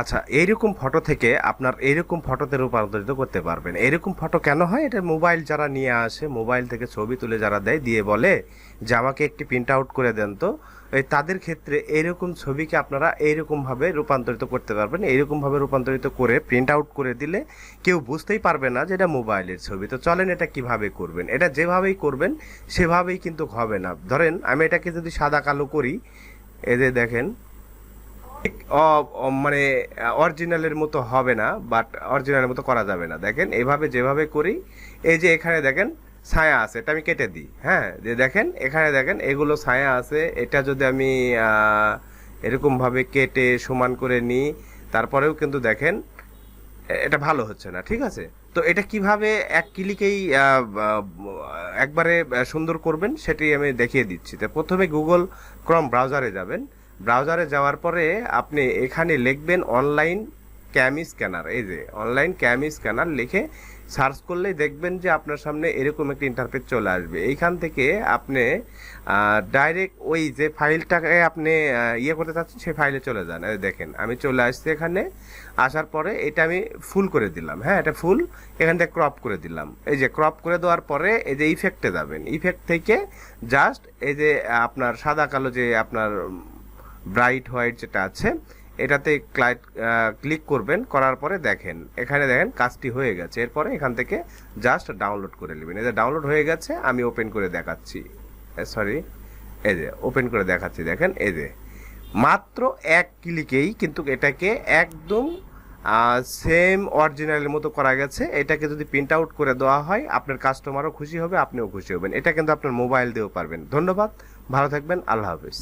আচ্ছা এইরকম ফটো থেকে আপনার এইরকম ফটোতে রূপান্তরিত করতে পারবেন। এরকম ফটো কেন হয়? এটা মোবাইল যারা নিয়ে আসে মোবাইল থেকে ছবি তুলে যারা দেয়, দিয়ে বলে যে, আমাকে একটি প্রিন্ট আউট করে দেন তো। এই তাদের ক্ষেত্রে এইরকম ছবিকে আপনারা এইরকমভাবে রূপান্তরিত করতে পারবেন। এইরকমভাবে রূপান্তরিত করে প্রিন্ট আউট করে দিলে কেউ বুঝতেই পারবে না যে, এটা মোবাইলের ছবি। তো চলেন এটা কীভাবে করবেন? এটা যেভাবেই করবেন, সেভাবেই কিন্তু হবে না। ধরেন, আমি এটাকে যদি সাদা কালো করি যে দেখেন মানে অরিজিনালের মতো হবে না বাট অরিজিনালের মতো করা যাবে না। দেখেন, এভাবে যেভাবে করি, এই যে এখানে দেখেন, ছায়া আছে, এটা আমি কেটে দিই হ্যাঁ? যে দেখেন, এখানে দেখেন, এগুলো ছায়া আছে, এটা যদি আমি এরকমভাবে কেটে সমান করে নিই, তারপরেও কিন্তু দেখেন এটা ভালো হচ্ছে না, ঠিক আছে? তো এটা কীভাবে এক ক্লিকেই একবারে সুন্দর করবেন সেটি আমি দেখিয়ে দিচ্ছি। তো প্রথমে গুগল ক্রম ব্রাউজারে যাবেন ব্রাউজারে যাওয়ার পরে আপনি এখানে লিখবেন অনলাইন ক্যামি স্ক্যানার এই যে অনলাইন ক্যামি স্ক্যানার লিখে সার্চ করলেই দেখবেন যে আপনার সামনে এরকম একটি ইন্টারফেস চলে আসবে। এইখান থেকে আপনি ডাইরেক্ট ওই যে ফাইলটাকে আপনি ইয়ে করতে চাচ্ছেন, সেই ফাইলে চলে যান। দেখেন, আমি চলে আসছি এখানে, আসার পরে এটা আমি ফুল করে দিলাম। হ্যাঁ এটা ফুল এখান থেকে ক্রপ করে দিলাম। এই যে ক্রপ করে দেওয়ার পরে এই যে ইফেক্টে যাবেন। ইফেক্ট থেকে জাস্ট এই যে, আপনার সাদা কালো যে আপনার ব্রাইট হোয়াইট যেটা আছে, এটাতে ক্লাইট ক্লিক করবেন, করার পরে দেখেন, এখানে দেখেন কাজটি হয়ে গেছে। এরপরে এখান থেকে জাস্ট ডাউনলোড করে নেবেন। এই যে ডাউনলোড হয়ে গেছে, আমি ওপেন করে দেখাচ্ছি। সরি, এই যে ওপেন করে দেখাচ্ছি, দেখেন, এই যে। মাত্র এক ক্লিকেই কিন্তু এটাকে একদম সেম অরিজিনালের মতো করা গেছে। এটাকে যদি প্রিন্ট আউট করে দেওয়া হয়, আপনার কাস্টমারও খুশি হবে, আপনিও খুশি হবেন। এটা কিন্তু আপনার মোবাইল দিয়েও পারবেন। ধন্যবাদ, ভালো থাকবেন, আল্লাহ হাফিজ।